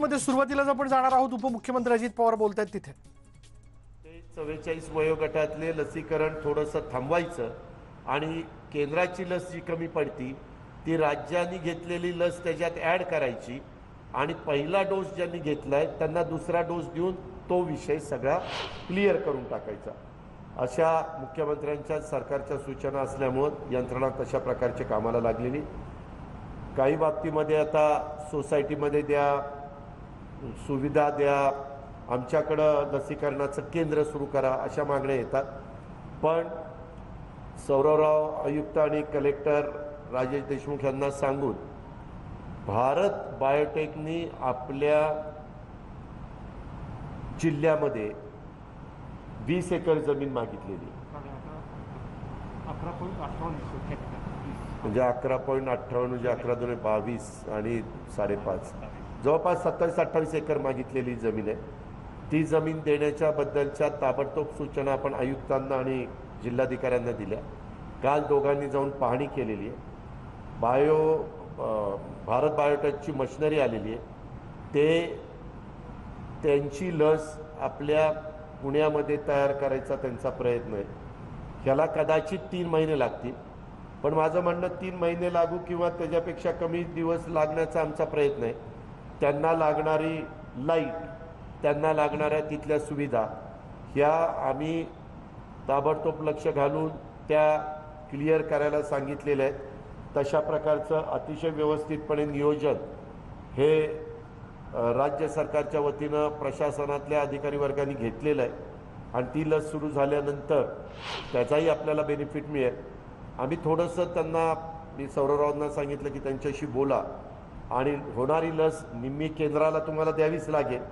मध्ये सुरुवातीलाच आपण जाणार आहोत. उपमुख्यमंत्री अजित पवार आहेत तिथे. ते चव्वेचाळीस वयोगटातले लसीकरण थोडंसं थांबवायचं आणि केंद्राची लस जी कमी पडती ती राज्यांनी घेतलेली लस त्याच्यात ॲड करायची आणि पहिला डोस ज्यांनी घेतलाय त्यांना दुसरा डोस देऊन तो विषय सगळा क्लिअर करून टाकायचा. अशा मुख्यमंत्र्यांच्या सरकारच्या सूचना असल्यामुळं यंत्रणा तशा प्रकारच्या कामाला लागलेली. काही बाबतीमध्ये आता सोसायटीमध्ये द्या सुविधा द्या आमच्याकडं लसीकरणाचं केंद्र सुरू करा अशा मागण्या येतात. पण सौरवराव आयुक्त आणि कलेक्टर राजेश देशमुख यांना सांगून भारत बायोटेकनी आपल्या जिल्ह्यामध्ये वीस एकर जमीन मागितलेली म्हणजे अकरा पॉईंट अठ्ठावन्न म्हणजे अकरा दोन बावीस आणि साडेपाच. जवळपास सत्तावीस अठ्ठावीस एकर मागितलेली जमीन आहे. ती जमीन देण्याच्या बद्दलच्या ताबडतोब सूचना आपण आयुक्तांना आणि जिल्हाधिकाऱ्यांना दिल्या. काल दोघांनी जाऊन पाहणी केलेली आहे. बायो भारत बायोटेकची मशिनरी आलेली आहे. ते त्यांची लस आपल्या पुण्यामध्ये तयार करायचा त्यांचा प्रयत्न आहे. ह्याला कदाचित तीन महिने लागतील. पण माझं म्हणणं तीन महिने लागू किंवा त्याच्यापेक्षा कमी दिवस लागण्याचा आमचा प्रयत्न आहे. त्यांना लागणारी लाइट त्यांना लागणाऱ्या तिथल्या सुविधा ह्या आम्ही ताबडतोब लक्ष घालून त्या क्लिअर करायला सांगितलेल्या आहेत. तशा प्रकारचं अतिशय व्यवस्थितपणे नियोजन हे राज्य सरकारच्या वतीनं प्रशासनातल्या अधिकारी वर्गाने घेतलेलं आहे. आणि ती लस सुरू झाल्यानंतर त्याचाही आपल्याला बेनिफिट मिळेल. आम्ही थोडंसं त्यांना मी सौरवरावांना सांगितलं की त्यांच्याशी बोला. आणि होणारी लस निम्मी केंद्राला तुम्हाला द्यावीच लागेल.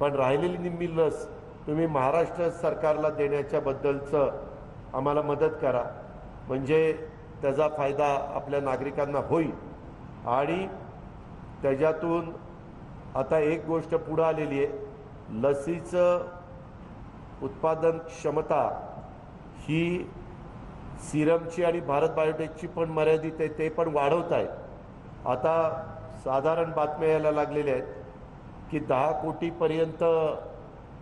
पण राहिलेली निम्मी लस तुम्ही महाराष्ट्र सरकारला देण्याच्या बद्दलचं आम्हाला मदत करा. म्हणजे त्याचा फायदा आपल्या नागरिकांना होईल. आणि त्याच्यातून आता एक गोष्ट पुढं आलेली आहे. लसीचं उत्पादन क्षमता ही सिरमची आणि भारत बायोटेकची पण मर्यादित आहे ते पण वाढवत आहेत आता साधारण बातम्या यायला लागलेल्या आहेत की दहा कोटीपर्यंत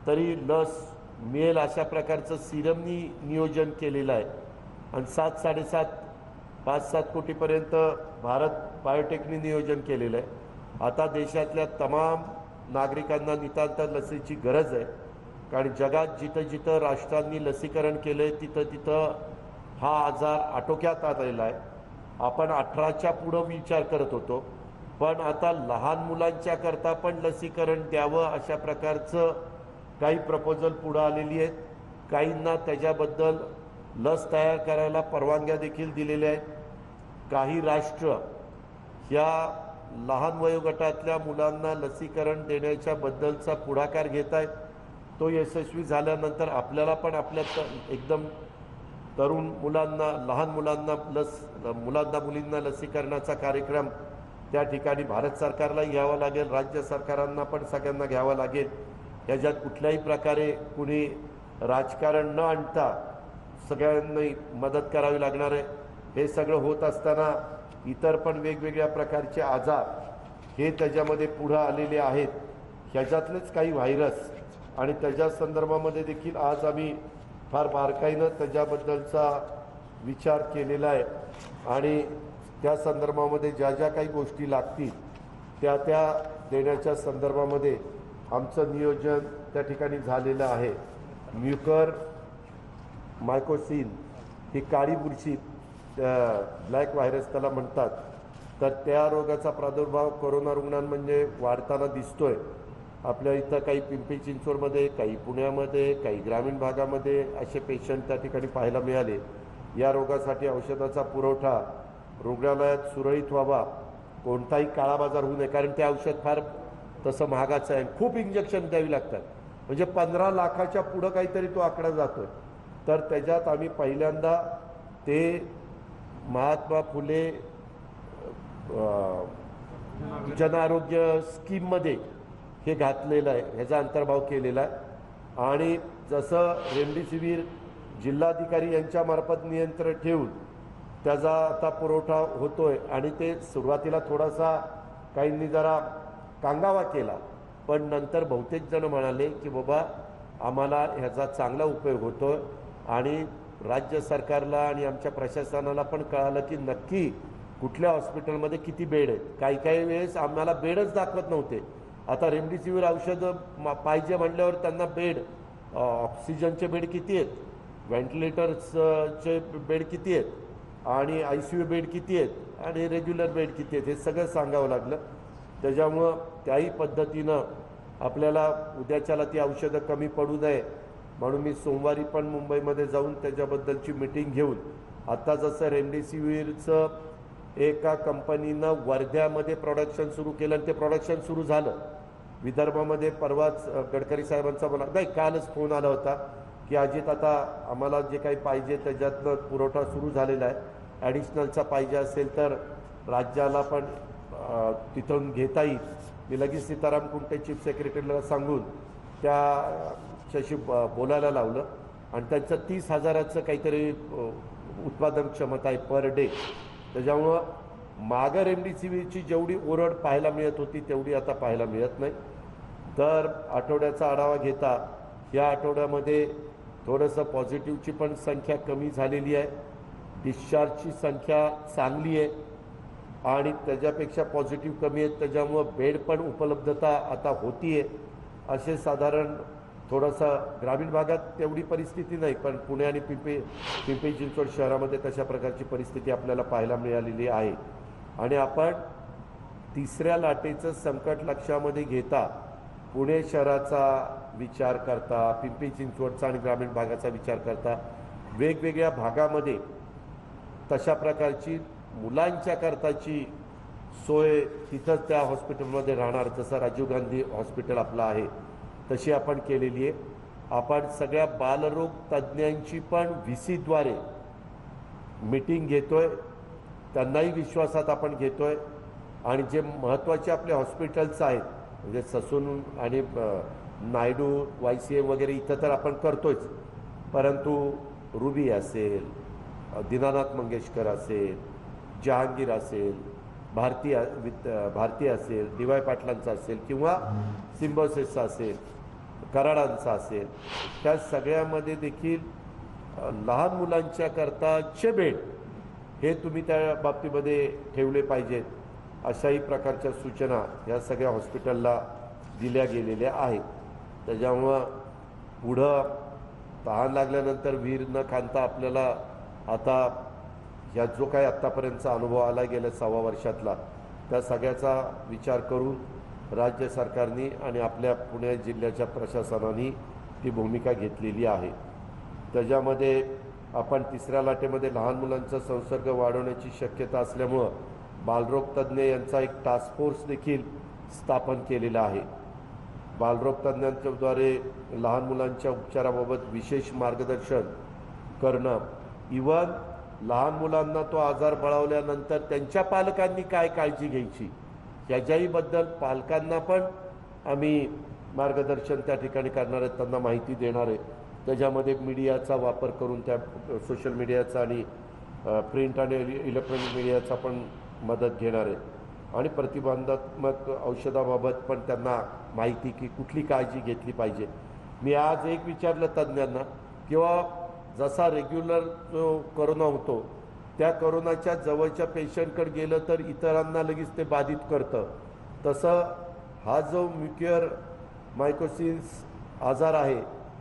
तरी लस मिळेल अशा प्रकारचं सिरमनी नियोजन केलेलं आहे. आणि सात साडेसात पाच सात कोटीपर्यंत भारत बायोटेकनी नियोजन केलेलं आहे. आता देशातल्या तमाम नागरिकांना नितांत लसीची गरज आहे. कारण जगात जिथं जिथं राष्ट्रांनी लसीकरण केलं आहे तिथं तिथं हा आजार आटोक्यात आलेला आहे. आपण अठराच्या पुढं विचार करत होतो. पण आता लहान मुलांच्या करता पण लसीकरण द्यावं अशा प्रकारचं काही प्रपोजल पुढं आलेली आहेत. काहींना त्याच्याबद्दल लस तयार करायला परवानग्या देखील दिलेल्या आहेत. काही राष्ट्र ह्या लहान वयोगटातल्या मुलांना लसीकरण देण्याच्या बद्दलचा पुढाकार घेत आहेत. तो यशस्वी झाल्यानंतर आपल्याला पण आपल्या त- एकदम तरुण मुलांना लहान मुलांना लस मुलांना मुलींना लसीकरणाचा कार्यक्रम त्या ठिकाणी भारत सरकारला घ्यावं लागेल राज्य सरकारांना पण सगळ्यांना घ्यावं लागेल. याच्यात कुठल्याही प्रकारे कुणी राजकारण न आणता सगळ्यांनी मदत करावी लागणार आहे. हे सगळं होत असताना इतर पण वेगवेगळ्या प्रकारचे आजार हे त्याच्यामध्ये पुढं आलेले आहेत. ह्याच्यातलेच काही व्हायरस आणि त्याच्या संदर्भामध्ये देखील आज आम्ही फार बारकाईनं त्याच्याबद्दलचा विचार केलेला आहे. आणि त्या संदर्भामध्ये ज्या ज्या काही गोष्टी लागतील त्या त्या देण्याच्या संदर्भामध्ये आमचं नियोजन त्या ठिकाणी झालेलं आहे. म्युकर मायकोसिन ही काळी बुरशी ब्लॅक व्हायरस त्याला म्हणतात. तर त्या रोगाचा प्रादुर्भाव कोरोना रुग्णांमध्ये म्हणजे वाढताना दिसतोय. आपल्या इथं काही पिंपरी चिंचवडमध्ये काही पुण्यामध्ये काही ग्रामीण भागामध्ये असे पेशंट त्या ठिकाणी पाहायला मिळाले. या रोगासाठी औषधाचा पुरवठा रुग्णालयात सुरळीत व्हावा. कोणताही काळाबाजार होऊ नये कारण ते औषध फार तसं महागाचं आहे. खूप इंजेक्शन द्यावी लागतात. म्हणजे पंधरा लाखाच्या पुढं काहीतरी तो आकडा जातोय. तर त्याच्यात आम्ही पहिल्यांदा ते महात्मा फुले जनआरोग्य स्कीममध्ये हे घातलेलं आहे. ह्याचा अंतर्भाव केलेला आहे. आणि जसं रेमडेसिवीर जिल्हाधिकारी यांच्यामार्फत नियंत्रण ठेवून त्याचा आता पुरवठा होतोय आणि ते सुरुवातीला थोडासा काहींनी जरा कांगावा केला पण नंतर बहुतेक जण म्हणाले की बाबा आम्हाला ह्याचा चांगला उपयोग होतो आणि राज्य सरकारला आणि आमच्या प्रशासनाला पण कळालं की नक्की कुठल्या हॉस्पिटलमध्ये किती बेड आहेत. काही काही वेळेस आम्हाला बेडच दाखवत नव्हते. आता रेमडेसिवीर औषधं मा- पाहिजे म्हटल्यावर त्यांना बेड ऑक्सिजनचे बेड किती आहेत? व्हेंटिलेटर्सचे बेड किती आहेत? आणि आय सी यू बेड किती आहेत आणि रेग्युलर बेड किती आहेत हे सगळं सांगावं लागलं. त्याच्यामुळं त्याही पद्धतीनं आपल्याला उद्याच्याला ती औषधं कमी पडू नये म्हणून मी सोमवारी पण मुंबईमध्ये जाऊन त्याच्याबद्दलची मिटिंग घेऊन आत्ता जसं रेमडेसिवीरचं एका कंपनीनं वर्ध्यामध्ये प्रोडक्शन सुरू केलं आणि ते प्रोडक्शन सुरू झालं. विदर्भामध्ये परवाच गडकरी साहेबांचा मला नाही कालच फोन आला होता की अजित आता आम्हाला जे काही पाहिजे त्याच्यातनं पुरवठा सुरू झालेला आहे. ॲडिशनलचा पाहिजे असेल तर राज्याला पण तिथून घेता येईल. मी लगेच सीताराम कुंटे चीफ सेक्रेटरीला सांगून त्याच्याशी ब- बोलायला लावलं. आणि त्यांचं तीस हजाराचं काहीतरी उत्पादन क्षमता आहे पर डे त्याच्यामुळं मागं रेमडेसिवीरची जेवढी ओरड पाहायला मिळत होती तेवढी आता पाहायला मिळत नाही. दर आठवड्याचा आढावा घेता या आठवड्यामध्ये थोडंसं पॉझिटिव्हची पण संख्या कमी झालेली आहे. डिस्चार्जची संख्या चांगली आहे आणि त्याच्यापेक्षा पॉझिटिव्ह कमी आहेत त्याच्यामुळं बेड पण उपलब्धता आता होती आहे असे साधारण थोडंसं ग्रामीण भागात तेवढी परिस्थिती नाही पण पुणे आणि पिंपरी पिंपरी चिंचवड शहरामध्ये तशा प्रकारची परिस्थिती आपल्याला पाहायला मिळालेली आहे. आणि आपण तिसऱ्या लाटेचं संकट लक्षामध्ये घेता पुणे शहराचा विचार करता पिंपरी चिंचवडचा आणि ग्रामीण भागाचा विचार करता वेगवेगळ्या भागामध्ये तशा प्रकारची मुलांच्या करताची सोय तिथंच त्या हॉस्पिटलमध्ये राहणार. जसं राजीव गांधी हॉस्पिटल आपलं आहे तशी आपण केलेली आहे. आपण सगळ्या बालरोग तज्ज्ञांची पण व्ही सीद्वारे मीटिंग घेतोय. त्यांनाही विश्वासात आपण घेतोय. आणि जे महत्त्वाचे आपले हॉस्पिटल्स आहेत म्हणजे ससून आणि नायडू वाय सी एम वगैरे इथं तर आपण करतोच परंतु रुबी असेल दीनानाथ मंगेशकर असेल जहांगीर असेल भारती अ- वित भारती असेल डी वाय पाटलांचा असेल किंवा सिम्बोसेसचा असेल कराडांचा असेल त्या सगळ्यामध्ये देखील लहान मुलांच्या करताचे बेड हे तुम्ही त्या बाबतीमध्ये ठेवले पाहिजेत अशाही प्रकारच्या सूचना या सगळ्या हॉस्पिटलला दिल्या गेलेल्या आहेत. त्याच्यामुळं पुढं तहान लागल्यानंतर वीर न खांता आपल्याला आता ह्या जो काही आत्तापर्यंतचा अनुभव आला गेल्या सव्वा वर्षातला त्या सगळ्याचा विचार करून राज्य सरकारने आणि आपल्या पुणे जिल्ह्याच्या प्रशासनाने ती भूमिका घेतलेली आहे. त्याच्यामध्ये आपण तिसऱ्या लाटेमध्ये लहान मुलांचा संसर्ग वाढवण्याची शक्यता असल्यामुळं बालरोग तज्ज्ञ यांचा एक टास्क फोर्स देखील स्थापन केलेला आहे. बालरोग तज्ज्ञांच्याद्वारे लहान मुलांच्या उपचाराबाबत विशेष मार्गदर्शन करणं इवन लहान मुलांना तो आजार बळावल्यानंतर त्यांच्या पालकांनी काय काळजी घ्यायची? याच्याहीबद्दल पालकांना पण आम्ही मार्गदर्शन त्या ठिकाणी करणार आहेत त्यांना माहिती देणार आहे. त्याच्यामध्ये मीडियाचा वापर करून त्या सोशल मीडियाचा आणि प्रिंट आणि इलेक्ट्रॉनिक मीडियाचा पण मदत घेणार आहे. आणि प्रतिबंधात्मक औषधाबाबत पण त्यांना माहिती की कुठली काळजी घेतली पाहिजे. मी आज एक विचारलं तज्ज्ञांना किंवा जसा रेग्युलर जो करोना होतो त्या करोनाच्या जवळच्या पेशंटकडे गेलं तर इतरांना लगेच ते बाधित करतं. तसं हा जो म्युक्युअर मायकोसिस आजार आहे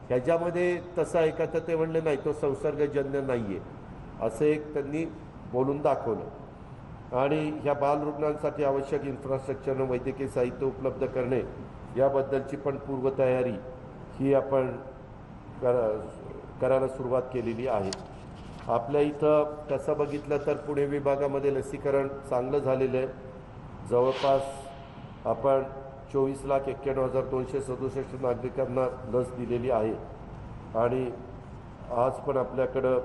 ह्याच्यामध्ये तसं आहे तर ते म्हणले नाही तो संसर्गजन्य नाही आहे असं एक त्यांनी बोलून दाखवलं. आणि ह्या बालरुग्णांसाठी आवश्यक इन्फ्रास्ट्रक्चर वैद्यकीय साहित्य उपलब्ध करणे याबद्दलची पण पूर्वतयारी ही आपण कर करायला सुरुवात केलेली आहे. आपल्या इथं तसं बघितलं तर पुणे विभागामध्ये लसीकरण चांगलं झालेलं आहे. जवळपास आपण चोवीस लाख एक्क्याण्णव हजार दोनशे सदुसष्ट नागरिकांना लस दिलेली आहे. आणि आज पण आपल्याकडं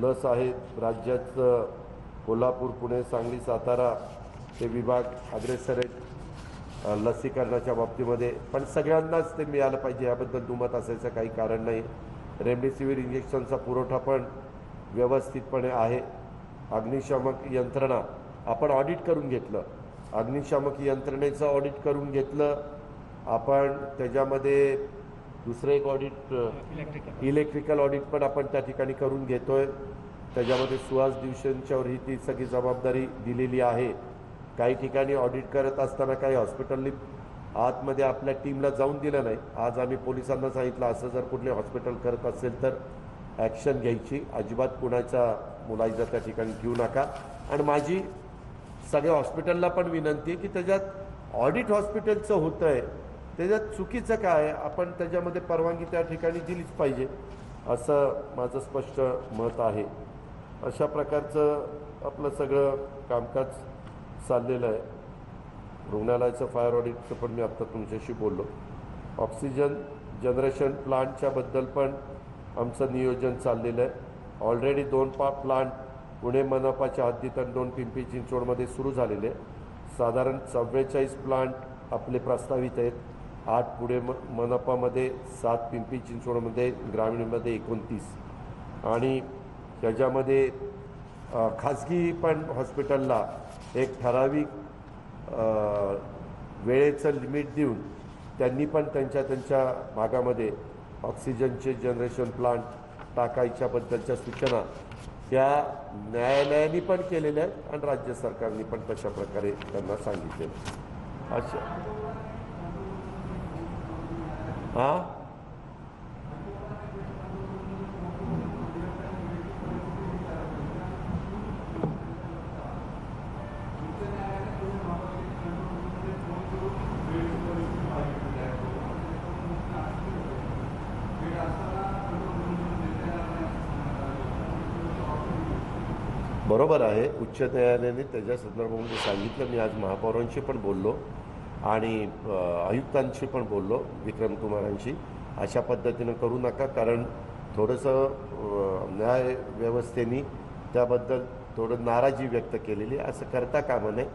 लस आहे. राज्याचं कोल्हापूर पुणे सांगली सातारा हे विभाग अग्रेसर आहेत. लसीकरणाच्या बाबतीमध्ये. पण सगळ्यांनाच ते मिळालं पाहिजे. याबद्दल दुमत असायचं काही कारण नाही. रेमडेसिवीर इंजेक्शनचा पुरवठा पण व्यवस्थितपणे आहे. अग्निशामक यंत्रणा आपण ऑडिट करून घेतलं. अग्निशामक यंत्रणेचं ऑडिट करून घेतलं. आपण त्याच्यामध्ये दुसरं एक ऑडिट इलेक्ट्रिकल ऑडिट पण आपण त्या ठिकाणी करून घेतोय. त्याच्यामध्ये सुहास दिवसांच्यावर ही ती सगळी जबाबदारी दिलेली आहे. काही ठिकाणी ऑडिट करत असताना काही हॉस्पिटलनी आतमध्ये आपल्या टीमला जाऊन दिलं नाही. आज आम्ही पोलिसांना सांगितलं असं जर कुठले हॉस्पिटल करत असेल तर ॲक्शन घ्यायची. अजिबात कुणाच्या मुलाईचा त्या ठिकाणी घेऊ नका. आणि माझी सगळ्या हॉस्पिटलला पण विनंती आहे की त्याच्यात ऑडिट हॉस्पिटलचं होतं आहे त्याच्यात चुकीचं काय? आहे आपण त्याच्यामध्ये परवानगी त्या ठिकाणी दिलीच पाहिजे असं माझं स्पष्ट मत आहे. अशा प्रकारचं आपलं सगळं कामकाज चाललेलं आहे. रुग्णालयाचं फायर ऑडिटचं पण मी आत्ता तुमच्याशी बोललो. ऑक्सिजन जनरेशन प्लांटच्याबद्दल पण आमचं नियोजन चाललेलं आहे. ऑलरेडी दोन पा प्लांट पुणे मनपाच्या हद्दीत आणि दोन पिंपरी चिंचवडमध्ये सुरू झालेले आहे साधारण चव्वेचाळीस प्लांट आपले प्रस्तावित आहेत. आठ पुणे म मनपामध्ये सात पिंपरी चिंचवडमध्ये ग्रामीणमध्ये एकोणतीस. आणि त्याच्यामध्ये खाजगी पण हॉस्पिटलला एक ठराविक वेळेचं लिमिट देऊन त्यांनी पण त्यांच्या त्यांच्या भागामध्ये ऑक्सिजनचे जनरेशन प्लांट टाकायच्याबद्दलच्या सूचना त्या न्यायालयाने पण केलेल्या आहेत आणि राज्य सरकारने पण तशा प्रकारे त्यांना सांगितलेलं अशा हां? बरोबर आहे. उच्च न्यायालयाने त्याच्या संदर्भामध्ये सांगितलं. मी आज महापौरांशी पण बोललो आणि आयुक्तांशी पण बोललो विक्रम कुमारांशी. अशा पद्धतीनं करू नका कारण थोडंसं न्याय व्यवस्थेने त्याबद्दल थोडं नाराजी व्यक्त केलेली असं करता कामा नये.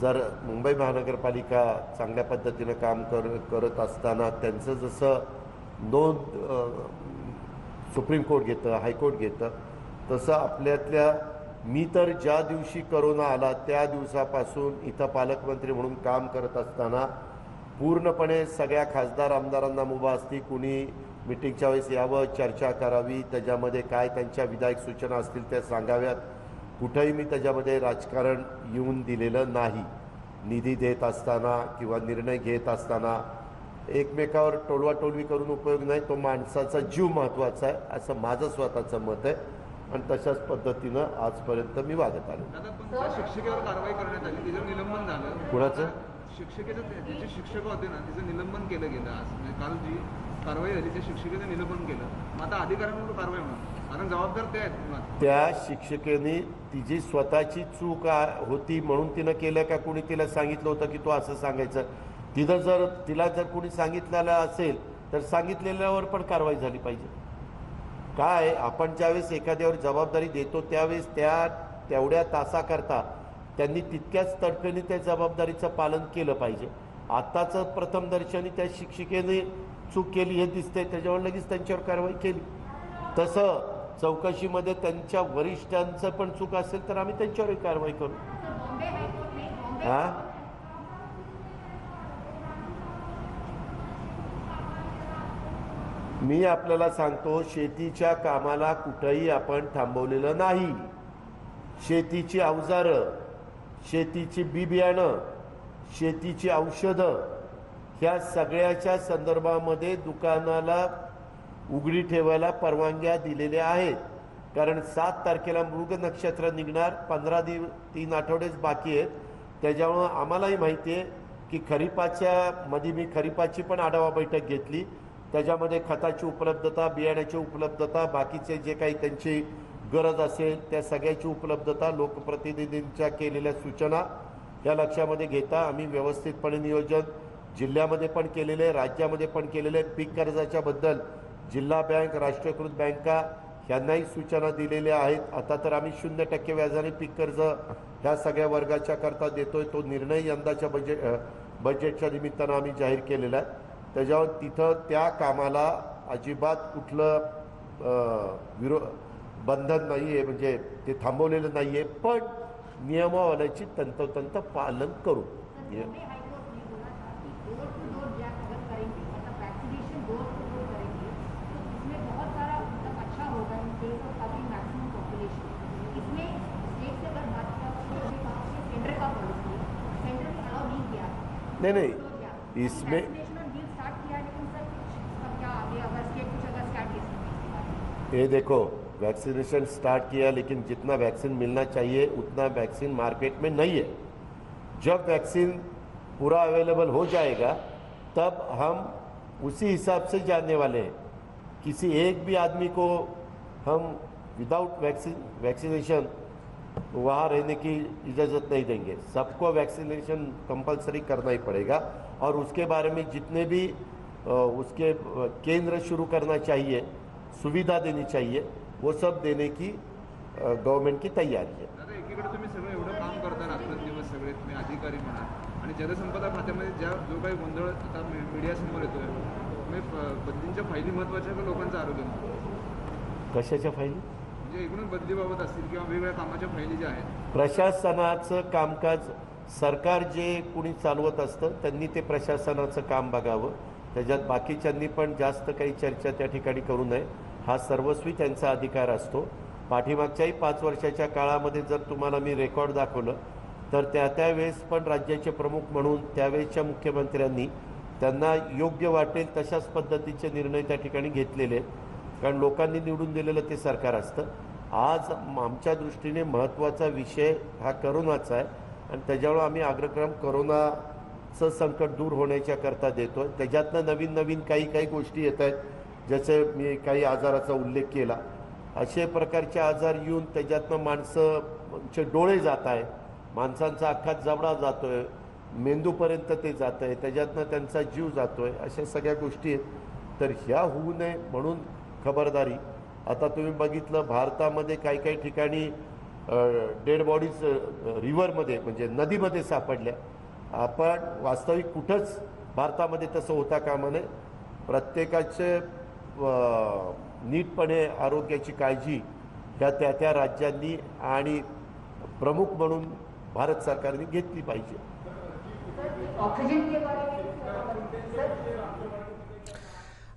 जर मुंबई महानगरपालिका चांगल्या पद्धतीनं काम कर करत असताना त्यांचं जसं नोंद सुप्रीम कोर्ट घेतं हायकोर्ट घेतं तसं आपल्यातल्या मी तर ज्या दिवशी करोना आला त्या दिवसापासून इथं पालकमंत्री म्हणून काम करत असताना पूर्णपणे सगळ्या खासदार आमदारांना मुभा असती. कुणी मिटिंगच्या वेळेस यावं चर्चा करावी त्याच्यामध्ये काय त्यांच्या विधायक सूचना असतील त्या सांगाव्यात. कुठंही मी त्याच्यामध्ये राजकारण येऊन दिलेलं नाही. निधी देत असताना किंवा निर्णय घेत असताना एकमेकावर टोलवाटोलवी करून उपयोग नाही. तो माणसाचा जीव महत्त्वाचा आहे असं माझं स्वतःचं मत आहे. आणि तशाच पद्धतीनं आजपर्यंत मी वागत आलो. त्या शिक्षिकेवर कारवाई करण्यात आली तिचं निलंबन झालं. कुणाचं? शिक्षिकेचं जे शिक्षक होते ना तिचं निलंबन केलं गेलं आज. म्हणजे काल जी कारवाई झाली त्या शिक्षिकेचं निलंबन केलं. मग आता अधिकाऱ्यांवर कारवाई होणार. कारण जबाबदार ते आहेत. त्या शिक्षकेने तिची स्वतःची चूक होती म्हणून तिनं केलं का? कोणी तिला सांगितलं होतं की तू असं सांगायचं? तिथं जर तिला जर कोणी सांगितलेलं असेल तर सांगितलेल्यावर पण कारवाई झाली पाहिजे. काय आपण ज्यावेळेस एखाद्यावर जबाबदारी देतो त्यावेळेस त्या तेवढ्या तासाकरता त्यांनी तितक्याच तडफेने त्या जबाबदारीचं पालन केलं पाहिजे. आत्ताचं प्रथम दर्शनी त्या शिक्षिकेने चूक केली हे दिसतंय त्याच्यावर लगेच त्यांच्यावर कारवाई केली. तसं चौकशीमध्ये त्यांच्या वरिष्ठांचं पण चूक असेल तर आम्ही त्यांच्यावरही कारवाई करू. हा? मी आपल्याला सांगतो शेतीच्या कामाला कुठंही आपण थांबवलेलं नाही. शेतीची अवजारं शेतीची बी बियाणं शेतीची औषधं ह्या सगळ्याच्या संदर्भामध्ये दुकानाला उघडी ठेवायला परवानग्या दिलेल्या आहेत. कारण सात तारखेला मृग नक्षत्र निघणार पंधरा दिव तीन आठवडेच बाकी आहेत. त्याच्यामुळं आम्हालाही माहिती आहे की खरीपाच्या मध्ये मी खरीपाची पण आढावा बैठक घेतली. त्याच्यामध्ये खताची उपलब्धता बियाण्याची उपलब्धता बाकीचे जे काही त्यांची गरज असेल त्या सगळ्याची उपलब्धता लोकप्रतिनिधींच्या केलेल्या सूचना या लक्षामध्ये घेता आम्ही व्यवस्थितपणे नियोजन जिल्ह्यामध्ये पण केलेले आहे राज्यामध्ये पण केलेले. आहे पीक कर्जाच्या बद्दल जिल्हा बँक राष्ट्रीयकृत बँका ह्यांनाही सूचना दिलेल्या आहेत. आता तर आम्ही शून्य टक्के व्याजाने पीक कर्ज ह्या सगळ्या वर्गाच्या करता देतोय. तो निर्णय यंदाच्या बजेट बजेटच्या निमित्तानं आम्ही जाहीर केलेला आहे. त्याच्यावर तिथं त्या कामाला अजिबात कुठलं विरो बंधन नाही आहे म्हणजे ते थांबवलेलं नाही आहे पण नियमावल्याची तंतोतंत पालन करू. नाही नाही इसमें ये देखो वैक्सीनेशन स्टार्ट किया, लेकिन जितना वैक्सीन मिलना चाहिए, उतना वैक्सीन मार्केट में नहीं है। जब वैक्सीन पूरा अवेलेबल हो जाएगा, तब हम उसी हिसाब से जानने वाले हैं। किसी एक भी आदमी को हम विदाउट वैक्सीन वैक्सीनेशन वहाँ रहने की इजाज़त नहीं देंगे। सबको वैक्सीनेशन कंपलसरी करना ही पड़ेगा। और उसके बारे में जितने भी उसके केंद्र शुरू करना चाहिए सुविधा देनी चाहिए वो सब देने की गवर्नमेंट की तैयारी है। दादा एकीकडे तुम्ही सगळं एवढं काम करता रात्रंदिवस सगळे तुम्ही अधिकारी म्हणा आणि जलसंपदा खात्यामध्ये ज्या जो काही गोंधळ आता मी- मीडियासमोर येतोय प- बदलींच्या फायली महत्त्वाच्या का लोकांचं आरोग्य? कशाच्या फायली? म्हणजे एकूणच बदलीबाबत असतील किंवा वेगवेगळ्या कामाच्या फायली ज्या आहेत. प्रशासनाचं कामकाज सरकार जे कुणी चालवत असतं त्यांनी ते प्रशासनाचं काम बघावं. त्याच्यात बाकीच्यांनी पण जास्त काही चर्चा त्या ठिकाणी करू नये. हा सर्वस्वी त्यांचा अधिकार असतो. पाठीमागच्याही पाच वर्षाच्या काळामध्ये जर तुम्हाला मी रेकॉर्ड दाखवलं तर त्या त्यावेळेस पण राज्याचे प्रमुख म्हणून त्यावेळेसच्या मुख्यमंत्र्यांनी त्यांना योग्य वाटेल तशाच पद्धतीचे निर्णय त्या ठिकाणी घेतलेले आहेत. कारण लोकांनी निवडून दिलेलं ते सरकार असतं. आज आमच्या दृष्टीने महत्त्वाचा विषय हा करोनाचा आहे. आणि त्याच्यामुळं आम्ही अग्रक्रम करोनाचं संकट दूर होण्याच्या करता देतो आहे त्याच्यातनं नवीन नवीन काही काही गोष्टी येत आहेत जसे मी काही आजाराचा उल्लेख केला. असे प्रकारचे आजार येऊन त्याच्यातनं माणसंचे डोळे जात आहे माणसांचा अख्खा जबडा जातो आहे मेंदूपर्यंत ते जात आहे त्याच्यातनं त्यांचा जीव जातो आहे अशा सगळ्या गोष्टी आहेत. तर ह्या होऊ नये म्हणून खबरदारी. आता तुम्ही बघितलं भारतामध्ये काही काही ठिकाणी डेड बॉडीज रिव्हरमध्ये म्हणजे नदीमध्ये सापडल्या. आपण वास्तविक कुठंच भारतामध्ये तसं होता कामा नये. प्रत्येकाचे नीटपणे आरोग्याची काळजी ह्या त्या त्या राज्यांनी आणि प्रमुख म्हणून भारत सरकारने घेतली पाहिजे ऑक्सीजन के बारे में सर आणि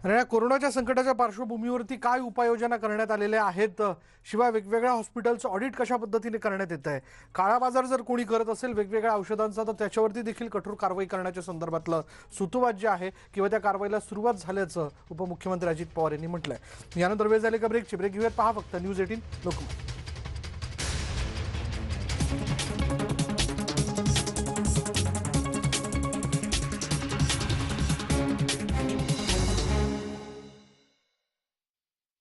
या कोरोनाच्या संकटाच्या पार्श्वभूमीवरती काय उपाययोजना करण्यात आलेल्या आहेत? शिवाय वेगवेगळ्या हॉस्पिटलचं ऑडिट कशा पद्धतीने करण्यात येत आहे? काळा बाजार जर कोणी करत असेल वेगवेगळ्या औषधांचा तर त्याच्यावरती देखील कठोर कारवाई करण्याच्या संदर्भातलं सुतोवाच जे आहे किंवा त्या कारवाईला सुरुवात झाल्याचं उपमुख्यमंत्री अजित पवार यांनी म्हटलंय. यानंतर वेळ झाले का ब्रेकची ब्रेक घेऊयात. पहा फक्त न्यूज एटीन लोकमत.